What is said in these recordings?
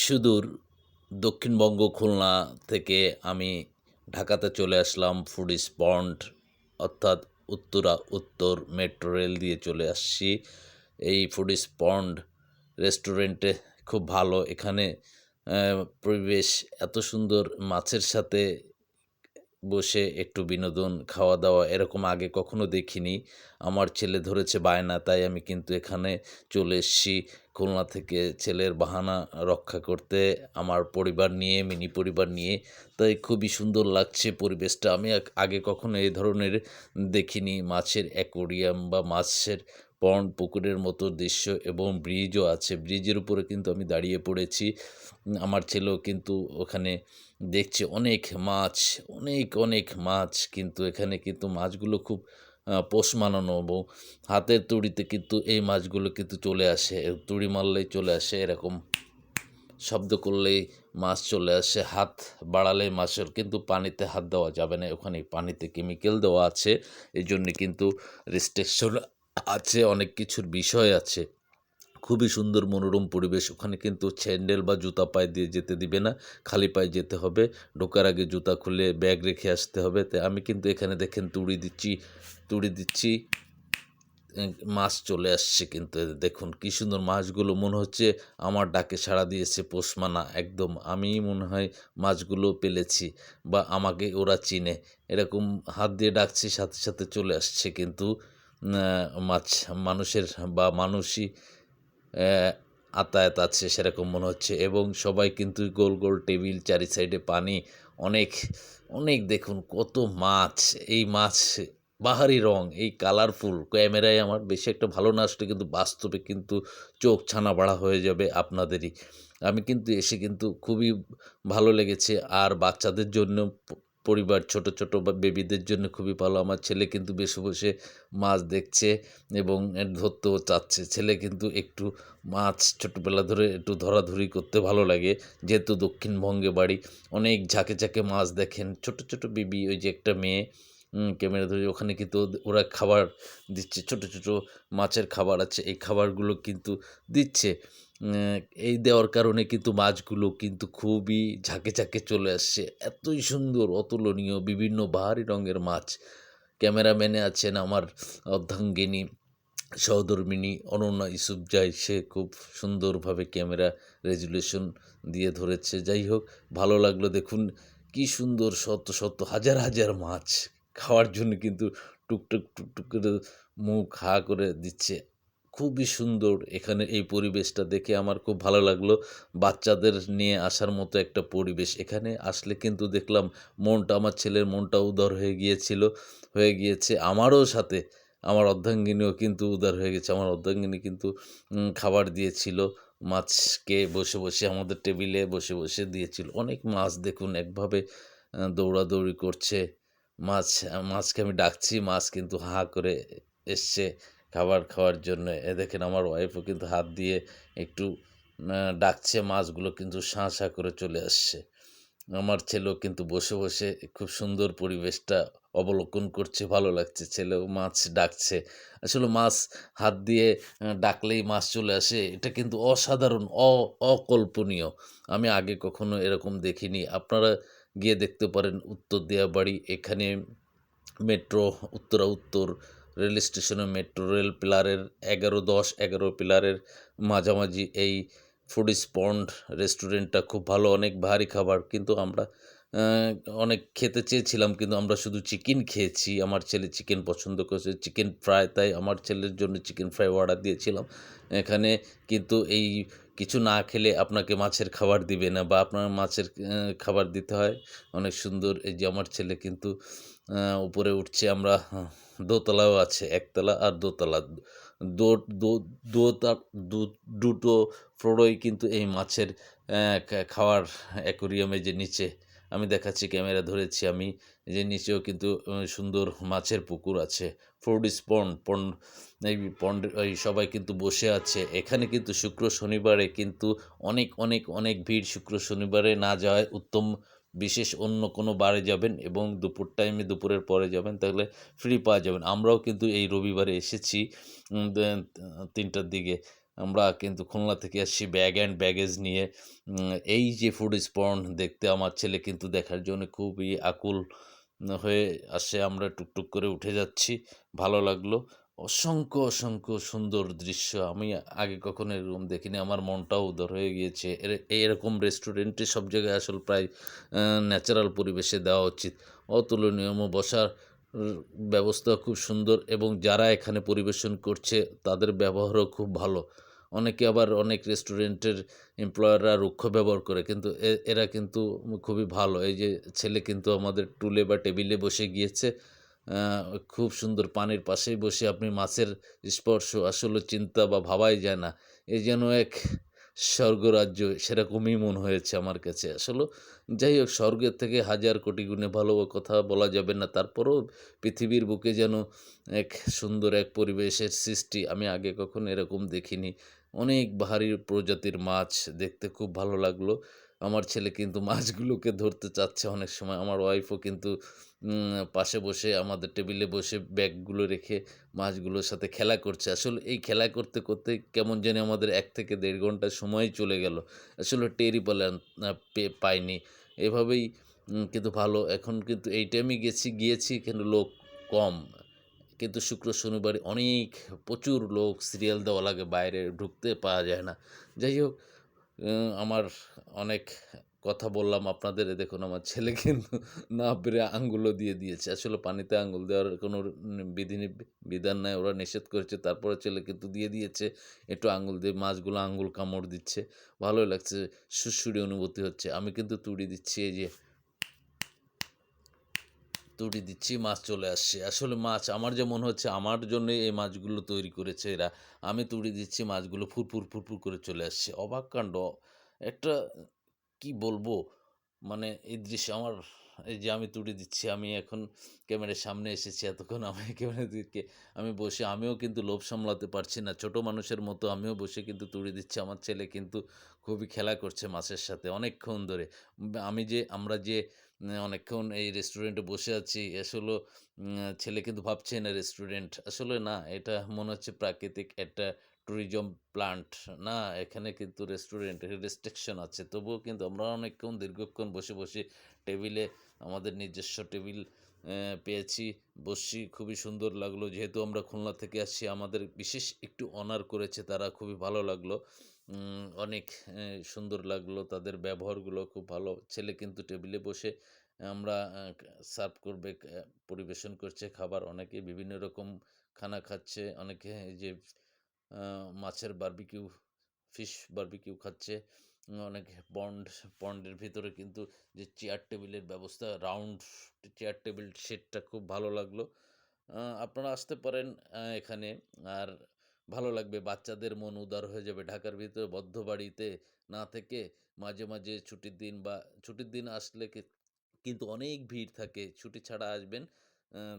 সুদূর দক্ষিণবঙ্গ খুলনা থেকে আমি ঢাকাতে চলে আসলাম ফুডিস পন্ড অর্থাৎ উত্তরা উত্তর মেট্রো রেল দিয়ে চলে আসছি। এই ফুডিস পন্ড রেস্টুরেন্টে খুব ভালো। এখানে পরিবেশ এত সুন্দর, মাছের সাথে বসে একটু বিনোদন খাওয়া দাওয়া এরকম আগে কখনো দেখিনি। আমার ছেলে ধরেছে বায়না, তাই আমি কিন্তু এখানে চলে এসেছি। খুলনা থেকে ছেলের বাহানা রক্ষা করতে, আমার পরিবার নিয়ে, মিনি পরিবার নিয়ে। তাই খুবই সুন্দর লাগছে পরিবেশটা। আমি আগ- কখনো এই ধরনের দেখিনি। মাছের অ্যাকোরিয়াম বা মাছের পন্ড, পুকুরের মতো দৃশ্য এবং ব্রিজও আছে। ব্রিজের উপরে কিন্তু আমি দাঁড়িয়ে পড়েছি। আমার ছেলেও কিন্তু ওখানে দেখছে অনেক মাছ, অনেক অনেক মাছ। কিন্তু এখানে কিন্তু মাছগুলো খুব পোষ মানানো হাতের তুড়িতে কিন্তু এই মাছগুলো কিন্তু চলে আসে। তুড়ি মারলেই চলে আসে, এরকম শব্দ করলেই মাছ চলে আসে। হাত বাড়ালেই মাছের কিন্তু পানিতে হাত দেওয়া যাবে না। ওখানে পানিতে কেমিক্যাল দেওয়া আছে। এই জন্য কিন্তু রেস্ট্রিকশন আছে, অনেক কিছুর বিষয় আছে। খুবই সুন্দর মনোরম পরিবেশ। ওখানে কিন্তু স্যান্ডেল বা জুতা পায়ে দিয়ে যেতে দিবে না, খালি পায়ে যেতে হবে। ঢোকার আগে জুতা খুলে ব্যাগ রেখে আসতে হবে। তাই আমি কিন্তু এখানে দেখেন তুড়ি দিচ্ছি তুড়ি দিচ্ছি। মাছ চলে আসছে কিন্তু দেখুন কি সুন্দর মাছগুলো। মনে হচ্ছে আমার ডাকে সাড়া দিয়েছে পোষমানা। একদম আমি মনে হয় মাছগুলো পেলেছি বা আমাকে ওরা চিনে। এরকম হাত দিয়ে ডাকছি, সাথে সাথে চলে আসছে কিন্তু মাছ, মানুষের বা মানুষই আতায়াত আছে সেরকম মনে হচ্ছে। এবং সবাই কিন্তু গোল গোল টেবিল চারি সাইডে পানি, অনেক অনেক দেখুন কত মাছ। এই মাছ বাহারি রং, এই কালারফুল। ক্যামেরায় আমার বেশি একটা ভালো না আসলে কিন্তু বাস্তবে কিন্তু চোখ ছানা বাড়া হয়ে যাবে আপনাদেরই। আমি কিন্তু এসে কিন্তু খুবই ভালো লেগেছে। আর বাচ্চাদের জন্য পরিবার, ছোট ছোট বেবিদের জন্য খুবই ভালো। আমার ছেলে কিন্তু বেশি বসে মাছ দেখছে এবং ধরতেও চাচ্ছে। ছেলে কিন্তু একটু মাছ ছোটোবেলা ধরে একটু ধরাধরি করতে ভালো লাগে। যেহেতু দক্ষিণবঙ্গে বাড়ি, অনেক ঝাঁকে ঝাঁকে মাছ দেখেন। ছোট ছোট বেবি ওই যে একটা মেয়ে ক্যামেরা ধরে ওখানে কিন্তু ওরা খাবার দিচ্ছে। ছোট ছোট মাছের খাবার আছে। এই খাবারগুলো কিন্তু দিচ্ছে। এই দেওয়ার কারণে কিন্তু মাছগুলো কিন্তু খুবই ঝাঁকে ঝাঁকে চলে আসছে। এতই সুন্দর, অতুলনীয়, বিভিন্ন বাহারি রঙের মাছ। ক্যামেরাম্যানে আছেন আমার অর্ধাঙ্গিনী সহধর্মিনী অনন্যা ইসুফজাই সে খুব সুন্দরভাবে ক্যামেরা রেজুলেশন দিয়ে ধরেছে। যাই হোক, ভালো লাগল দেখুন কি সুন্দর শত শত হাজার হাজার মাছ। খাওয়ার জন্য কিন্তু টুকটুক টুকটুক করে মুখ হা করে দিচ্ছে। খুবই সুন্দর এখানে এই পরিবেশটা দেখে আমার খুব ভালো লাগল। বাচ্চাদের নিয়ে আসার মতো একটা পরিবেশ। এখানে আসলে কিন্তু দেখলাম মনটা, আমার ছেলের মনটা উদার হয়ে গিয়েছিল, হয়ে গিয়েছে। আমারও সাথে, আমার অর্ধাঙ্গিনীও কিন্তু উদার হয়ে গেছে। আমার অর্ধাঙ্গিনী কিন্তু খাবার দিয়েছিল, মাছকে বসে বসে আমাদের টেবিলে বসে বসে দিয়েছিল। অনেক মাছ দেখুন, একভাবে দৌড়াদৌড়ি করছে। মাছ, মাছকে আমি ডাকছি, মাছ কিন্তু হা করে এসছে। খাবার খাওয়ার জন্য। এ দেখেন আমার ওয়াইফও কিন্তু হাত দিয়ে একটু ডাকছে, মাছগুলো কিন্তু শাঁ শাঁ করে চলে আসছে। আমার ছেলেও কিন্তু বসে বসে খুব সুন্দর পরিবেশটা অবলোকন করছে, ভালো লাগছে। ছেলেও মাছ ডাকছে। আসলে মাছ হাত দিয়ে ডাকলেই মাছ চলে আসে, এটা কিন্তু অসাধারণ অকল্পনীয়। আমি আগে কখনো এরকম দেখিনি। আপনারা গিয়ে দেখতে পারেন উত্তর দিয়াবাড়ি, এখানে মেট্রো, উত্তরা, উত্তর রেল স্টেশনে মেট্রো রেল পিলারের এগারো দশ, এগারো পিলারের মাঝামাঝি এই ফুডিস পন্ড রেস্টুরেন্টটা খুব ভালো, অনেক ভারী খাবার। কিন্তু আমরা অনেক খেতে চেয়েছিলাম, কিন্তু আমরা শুধু চিকেন খেয়েছি। আমার ছেলে চিকেন পছন্দ করেছে, চিকেন ফ্রাই, তাই আমার ছেলের জন্য চিকেন ফ্রাই অর্ডার দিয়েছিলাম। এখানে কিন্তু এই কিছু না খেলে আপনাকে মাছের খাবার দিবে না, বা আপনার মাছের খাবার দিতে হয়। অনেক সুন্দর, এই যে আমার ছেলে কিন্তু উপরে উঠছে, আমরা দোতলাও আছে, একতলা আর দোতলা। দুটো ফ্লোরই কিন্তু এই মাছের খাওয়ার অ্যাকোরিয়ামে যে নিচে আমি দেখাচ্ছি, ক্যামেরা ধরেছি আমি, যে নিচেও কিন্তু সুন্দর মাছের পুকুর আছে। ফোর্ডিস পন্ড পন্ড এই পন্ড এই সবাই কিন্তু বসে আছে। এখানে কিন্তু শুক্র শনিবারে কিন্তু অনেক অনেক অনেক ভিড় শুক্র শনিবারে। না যাওয়ায় উত্তম বিশেষ অন্য কোনো বারে যাবেন এবং দুপুর টাইমে দুপুরের পরে যাবেন, তাহলে ফ্রি পাওয়া যাবেন আমরাও কিন্তু এই রবিবারে এসেছি তিনটার দিকে। আমরা কিন্তু খুলনা থেকে আসছি ব্যাগ অ্যান্ড ব্যাগেজ নিয়ে। এই যে ফুড স্পন দেখতে আমার ছেলে কিন্তু দেখার জন্য খুবই আকুল হয়ে আসে। আমরা টুকটুক করে উঠে যাচ্ছি, ভালো লাগল। অসংখ্য অসংখ্য সুন্দর দৃশ্য। আমি আগে কখনো এরকম দেখিনি। আমার মনটাও উদর হয়ে গিয়েছে। এর- এরকম রেস্টুরেন্টে সব জায়গায় আসল প্রায় ন্যাচারাল পরিবেশে দেওয়া উচিত। অতুলনীয় বসার ব্যবস্থা খুব সুন্দর এবং যারা এখানে পরিবেশন করছে, তাদের ব্যবহারও খুব ভালো। অনেকে আবার অনেক রেস্টুরেন্টের এমপ্লয়াররা রুক্ষ ব্যবহার করে, কিন্তু এরা কিন্তু খুবই ভালো। এই যে ছেলে কিন্তু আমাদের টুলে বা টেবিলে বসে গিয়েছে। খুব সুন্দর পানির পাশেই বসে আপনি মাছের স্পর্শ আসলে চিন্তা বা ভাবাই যায় না। এই যেন এক স্বর্গরাজ্য, সেরকমই মন হয়েছে আমার কাছে। আসলে যাই হোক, স্বর্গের থেকে হাজার কোটি গুণে ভালো কথা বলা যাবে না, তারপরও পৃথিবীর বুকে যেন এক সুন্দর এক পরিবেশের সৃষ্টি, আমি আগে কখনো এরকম দেখিনি। অনেক ভারী প্রজাতির মাছ দেখতে খুব ভালো লাগল। আমার ছেলে কিন্তু মাছগুলোকে ধরতে চাচ্ছে অনেক সময়। আমার ওয়াইফও কিন্তু পাশে বসে আমাদের টেবিলে বসে ব্যাগগুলো রেখে মাছগুলোর সাথে খেলা করছে। আসলে এই খেলা করতে করতে কেমন জানি আমাদের এক থেকে দেড় ঘণ্টা সময় চলে গেল। আসলে টেরই পেলাম পে- পাইনি। এভাবেই কিন্তু ভালো। এখন কিন্তু এই টাইমে গেছি, গিয়েছি কিন্তু লোক কম। কিন্তু শুক্র, শনিবার অনেক, প্রচুর লোক সিরিয়াল দেওয়া লাগে, বাইরে ঢুকতে পাওয়া যায় না। যাই হোক আমার অনেক কথা বললাম আপনাদের। দেখুন, আমার ছেলে কিন্তু না পেরে আঙ্গুলও দিয়ে দিয়েছে। আসলে পানিতে আঙ্গুল দেওয়ার কোনো বিধি বিধান নাই। ওরা নিষেধ করেছে, তারপরে ছেলে কিন্তু দিয়ে দিয়েছে। একটু আঙ্গুল দিয়ে, মাছগুলো আঙ্গুল কামড় দিচ্ছে। ভালোই লাগছে, সুড়সুড়ি অনুভূতি হচ্ছে। আমি কিন্তু তুড়ি দিচ্ছি এই যে তুড়ি দিচ্ছি, মাছ চলে আসছে। আসলে মাছ, আমার যে মনে হচ্ছে, আমার জন্য এই মাছগুলো তৈরি করেছে এরা। আমি তুড়ি দিচ্ছি, মাছগুলো ফুরফুর ফুরফুর করে চলে আসছে। অবাক কাণ্ড। একটা, কি বলব? মানে এই দৃশ্য আমার, এই যে আমি তুড়ি দিচ্ছি, আমি এখন ক্যামেরার সামনে এসেছি, এতক্ষণ আমি ক্যামেরা দিকে আমি বসে, আমিও কিন্তু লোভ সামলাতে পারছি না। ছোট মানুষের মতো আমিও বসে কিন্তু তুড়ি দিচ্ছি। আমার ছেলে কিন্তু খুবই খেলা করছে মাছের সাথে অনেকক্ষণ ধরে। আমি যে, আমরা যে অনেকক্ষণ এই রেস্টুরেন্টে বসে আছি। আসলে ছেলে কিন্তু ভাবছে না রেস্টুরেন্ট আসলে না, এটা মনে হচ্ছে প্রাকৃতিক একটা ট্যুরিজম প্লান্ট না, এখানে কিন্তু রেস্টুরেন্ট রেস্ট্রিকশন আছে। তবুও কিন্তু আমরা অনেকক্ষণ, দীর্ঘক্ষণ বসে বসে টেবিলে আমাদের নিজস্ব টেবিল পেয়েছি, বসছি, খুবই সুন্দর লাগল। যেহেতু আমরা খুলনা থেকে আসছি, আমাদের বিশেষ একটু অনার করেছে, তারা খুবই ভালো লাগল। অনেক সুন্দর লাগল তাদের ব্যবহারগুলো। খুব ভালো ছেলে কিন্তু টেবিলে বসে আমরা সার্ভ করবে পরিবেশন করছে, খাবার অনেকে বিভিন্ন রকম খানা খাচ্ছে, অনেকে যে মাছের বারবিকিউ, ফিশ বারবিকিউ খাচ্ছে অনেক পন্ড, পন্ডের ভিতরে কিন্তু যে চেয়ার টেবিলের ব্যবস্থা, রাউন্ড চেয়ার টেবিল সেটটা খুব ভালো লাগল। আপনারা আসতে পারেন এখানে, আর ভালো লাগবে। বাচ্চাদের মন উদার হয়ে যাবে। ঢাকার ভিতরে বদ্ধ বাড়িতে না থেকে মাঝে মাঝে ছুটির দিন বা ছুটির দিন আসলে কিন্তু অনেক ভিড় থাকে। ছুটি ছাড়া আসবেন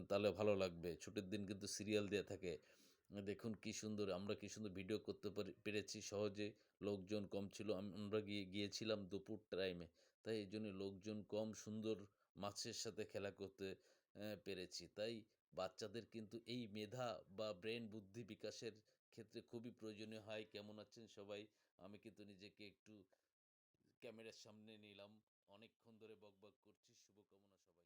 তাহলে ভালো লাগবে। ছুটির দিন কিন্তু সিরিয়াল দেওয়া থাকে। দেখুন কি সুন্দর, আমরা কি সুন্দর ভিডিও করতে পারি- পেরেছি। সহজে লোকজন কম ছিল। আমরা গিয়ে, গিয়েছিলাম দুপুর টাইমে তাই এই জন্য লোকজন কম সুন্দর মাছের সাথে খেলা করতে পেরেছি। তাই বাচ্চাদের কিন্তু এই মেধা বা ব্রেন বুদ্ধি বিকাশের ক্ষেত্রে খুবই প্রয়োজনীয়। হয় কেমন আছেন সবাই? আমি কিন্তু নিজেকে একটু ক্যামেরার সামনে নিলাম। অনেকক্ষণ ধরে বকবক করছি। শুভকামনা সবাই